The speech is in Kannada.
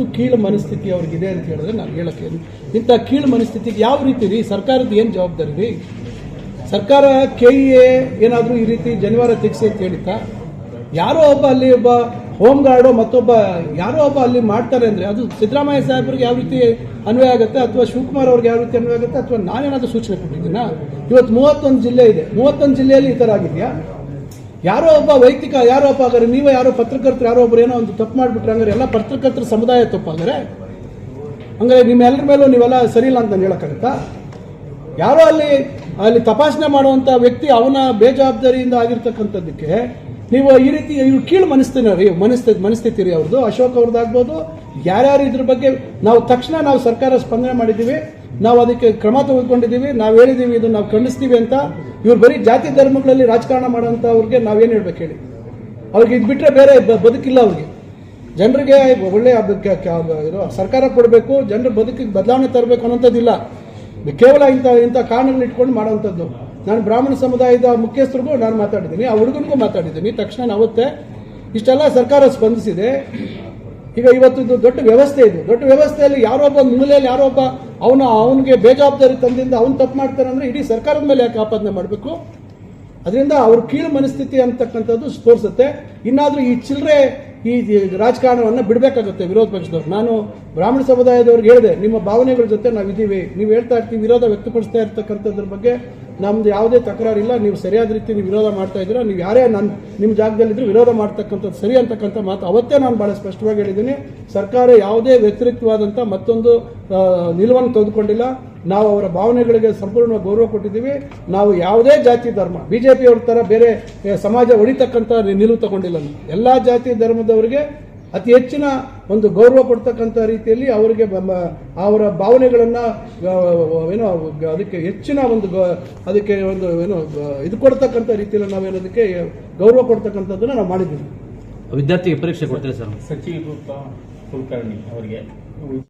ಎಷ್ಟು ಕೀಳು ಮನಸ್ಥಿತಿ ಅವ್ರಿಗಿದೆ ಅಂತ ಹೇಳಿದ್ರೆ ನಾನು ಹೇಳಕ್ಕೆ ಇಂಥ ಕೀಳು ಮನಸ್ಥಿತಿಗೆ ಯಾವ ರೀತಿ ರೀ ಸರ್ಕಾರದ ಏನು ಜವಾಬ್ದಾರಿ ರೀ ಸರ್ಕಾರ ಕೆ ಇ ಎ ಏನಾದರೂ ಈ ರೀತಿ ಜನಿವಾರ ತೆಗೆಸಿ ಅಂತ ಹೇಳಿತಾ ಯಾರೋ ಒಬ್ಬ ಅಲ್ಲಿ ಒಬ್ಬ ಹೋಮ್ ಗಾರ್ಡು ಮತ್ತೊಬ್ಬ ಯಾರೋ ಒಬ್ಬ ಅಲ್ಲಿ ಮಾಡ್ತಾರೆ ಅಂದರೆ ಅದು ಸಿದ್ದರಾಮಯ್ಯ ಸಾಹೇಬ್ರಿಗೆ ಯಾವ ರೀತಿ ಅನ್ವಯ ಆಗುತ್ತೆ ಅಥವಾ ಶಿವಕುಮಾರ್ ಅವ್ರಿಗೆ ಯಾವ ರೀತಿ ಅನ್ವಯ ಆಗುತ್ತೆ ಅಥವಾ ನಾನೇನಾದರೂ ಸೂಚನೆ ಕೊಟ್ಟಿದ್ದೀನಾ? ಇವತ್ತು ಮೂವತ್ತೊಂದು ಜಿಲ್ಲೆ ಇದೆ. ಮೂವತ್ತೊಂದು ಜಿಲ್ಲೆಯಲ್ಲಿ ಈ ಥರ ಆಗಿದೆಯಾ? ಯಾರೋ ಒಬ್ಬ ವೈಯಕ್ತಿಕ, ಯಾರೋ ಒಬ್ಬ ಆಗಾರೆ ನೀವೇ ಯಾರೋ ಪತ್ರಕರ್ತರು, ಯಾರೋ ಒಬ್ರು ಏನೋ ಒಂದು ತಪ್ಪು ಮಾಡಿಬಿಟ್ರೆ ಹಂಗಾರೆ ಎಲ್ಲ ಪತ್ರಕರ್ತರ ಸಮುದಾಯ ತಪ್ಪಾದರೆ ಹಂಗಾರೆ ನಿಮ್ಮೆಲ್ಲರ ಮೇಲೂ ನೀವೆಲ್ಲ ಸರಿ ಇಲ್ಲ ಅಂತ ನಾನು ಹೇಳಕ್ಕಾಗತ್ತಾ? ಯಾರೋ ಅಲ್ಲಿ ಅಲ್ಲಿ ತಪಾಸಣೆ ಮಾಡುವಂಥ ವ್ಯಕ್ತಿ ಅವನ ಬೇಜವಾಬ್ದಾರಿಯಿಂದ ಆಗಿರ್ತಕ್ಕಂಥದ್ದಕ್ಕೆ ನೀವು ಈ ರೀತಿ ಇವ್ರು ಕೀಳು ಮನಸ್ಥಿತಿ ರೀ ರೀ ಅವ್ರದ್ದು. ಅಶೋಕ್ ಅವ್ರದ್ದಾಗ್ಬೋದು. ಯಾರ್ಯಾರು ಇದ್ರ ಬಗ್ಗೆ ನಾವು ತಕ್ಷಣ ನಾವು ಸರ್ಕಾರ ಸ್ಪಂದನೆ ಮಾಡಿದ್ದೀವಿ. ನಾವು ಅದಕ್ಕೆ ಕ್ರಮ ತೆಗೆದುಕೊಂಡಿದ್ದೀವಿ. ನಾವು ಹೇಳಿದ್ದೀವಿ, ಇದನ್ನು ನಾವು ಖಂಡಿಸ್ತೀವಿ ಅಂತ. ಇವ್ರು ಬರೀ ಜಾತಿ ಧರ್ಮಗಳಲ್ಲಿ ರಾಜಕಾರಣ ಮಾಡೋಂಥ ಅವ್ರಿಗೆ ನಾವೇನು ಹೇಳ್ಬೇಕು ಹೇಳಿ? ಅವ್ರಿಗೆ ಇದು ಬಿಟ್ಟರೆ ಬೇರೆ ಬದುಕಿಲ್ಲ ಅವ್ರಿಗೆ. ಜನರಿಗೆ ಒಳ್ಳೆಯ ಸರ್ಕಾರ ಕೊಡಬೇಕು, ಜನರ ಬದುಕಿಗೆ ಬದಲಾವಣೆ ತರಬೇಕು ಅನ್ನೋಂಥದ್ದಿಲ್ಲ. ಕೇವಲ ಇಂಥ ಇಂಥ ಕಾರಣಗಳು ಇಟ್ಕೊಂಡು ಮಾಡೋವಂಥದ್ದು ನಾನು ಬ್ರಾಹ್ಮಣ ಸಮುದಾಯದ ಮುಖ್ಯಸ್ಥರಿಗೂ ನಾನು ಮಾತಾಡಿದ್ದೀನಿ, ಆ ಹುಡುಗನಿಗೂ ಮಾತಾಡಿದ್ದೀನಿ. ತಕ್ಷಣ ನಾವತ್ತೆ ಇಷ್ಟೆಲ್ಲ ಸರ್ಕಾರ ಸ್ಪಂದಿಸಿದೆ. ಈಗ ಇವತ್ತು ಇದು ದೊಡ್ಡ ವ್ಯವಸ್ಥೆ ಇದು. ದೊಡ್ಡ ವ್ಯವಸ್ಥೆಯಲ್ಲಿ ಯಾರೊಬ್ಬ ಒಬ್ಬ ಮೂಲೆಯಲ್ಲಿ ಯಾರೊಬ್ಬ ಅವನು, ಅವನಿಗೆ ಬೇಜವಾಬ್ದಾರಿ ತಂದಿಂದ ಅವನು ತಪ್ಪು ಮಾಡ್ತಾನೆ ಅಂದರೆ ಇಡೀ ಸರ್ಕಾರದ ಮೇಲೆ ಯಾಕೆ ಆಪಾದನೆ ಮಾಡಬೇಕು? ಅದರಿಂದ ಅವ್ರ ಕೀಳು ಮನಸ್ಥಿತಿ ಅಂತಕ್ಕಂಥದ್ದು ತೋರಿಸುತ್ತೆ ಇನ್ನಾದರೂ ಈ ಚಿಲ್ಲರೆ ಈ ರಾಜಕಾರಣವನ್ನು ಬಿಡಬೇಕಾಗುತ್ತೆ ವಿರೋಧ ಪಕ್ಷದವ್ರು. ನಾನು ಬ್ರಾಹ್ಮಣ ಸಮುದಾಯದವ್ರಿಗೆ ಹೇಳಿದೆ, ನಿಮ್ಮ ಭಾವನೆಗಳ ಜೊತೆ ನಾವು ಇದ್ದೀವಿ ನೀವು ಹೇಳ್ತಾ ಇರ್ತೀವಿ, ವಿರೋಧ ವ್ಯಕ್ತಪಡಿಸ್ತಾ ಇರ್ತಕ್ಕಂಥದ್ರ ಬಗ್ಗೆ ನಮ್ದು ಯಾವುದೇ ತಕರಾರಿಲ್ಲ. ನೀವು ಸರಿಯಾದ ರೀತಿ ನೀವು ವಿರೋಧ ಮಾಡ್ತಾ ಇದ್ದೀರಾ. ನೀವು ಯಾರೇ ನನ್ನ ನಿಮ್ಮ ಜಾಗದಲ್ಲಿದ್ದರೂ ವಿರೋಧ ಮಾಡ್ತಕ್ಕಂಥದ್ದು ಸರಿ ಅಂತಕ್ಕಂಥ ಮಾತು ಅವತ್ತೇ ನಾನು ಭಾಳ ಸ್ಪಷ್ಟವಾಗಿ ಹೇಳಿದ್ದೀನಿ. ಸರ್ಕಾರ ಯಾವುದೇ ವ್ಯತಿರಿಕ್ತವಾದಂಥ ಮತ್ತೊಂದು ನಿಲುವನ್ನು ತೆಗೆದುಕೊಂಡಿಲ್ಲ. ನಾವು ಅವರ ಭಾವನೆಗಳಿಗೆ ಸಂಪೂರ್ಣ ಗೌರವ ಕೊಟ್ಟಿದ್ದೀವಿ. ನಾವು ಯಾವುದೇ ಜಾತಿ ಧರ್ಮ ಬಿಜೆಪಿ ಅವ್ರ ಥರ ಬೇರೆ ಸಮಾಜ ಒಡಿತಕ್ಕಂತ ನಿಲುವು ತಗೊಂಡಿಲ್ಲ. ಎಲ್ಲ ಜಾತಿ ಧರ್ಮದವರಿಗೆ ಅತಿ ಹೆಚ್ಚಿನ ಒಂದು ಗೌರವ ಕೊಡ್ತಕ್ಕಂಥ ರೀತಿಯಲ್ಲಿ ಅವರಿಗೆ ಬ- ಅವರ ಭಾವನೆಗಳನ್ನು ಏನೋ ಅದಕ್ಕೆ ಹೆಚ್ಚಿನ ಒಂದು ಗ- ಅದಕ್ಕೆ ಒಂದು ಏನೋ ಇದು ಕೊಡ್ತಕ್ಕಂಥ ರೀತಿಯಲ್ಲಿ ನಾವೇನೋದಕ್ಕೆ ಗೌರವ ಕೊಡ್ತಕ್ಕಂಥದ್ದನ್ನು ನಾವು ಮಾಡಿದ್ದೀವಿ. ವಿದ್ಯಾರ್ಥಿಗೆ ಪರೀಕ್ಷೆ ಕೊಡ್ತೀರಾ ಸರ್? ಸಚಿವ ಕುಲಕರ್ಣಿ ಅವರಿಗೆ.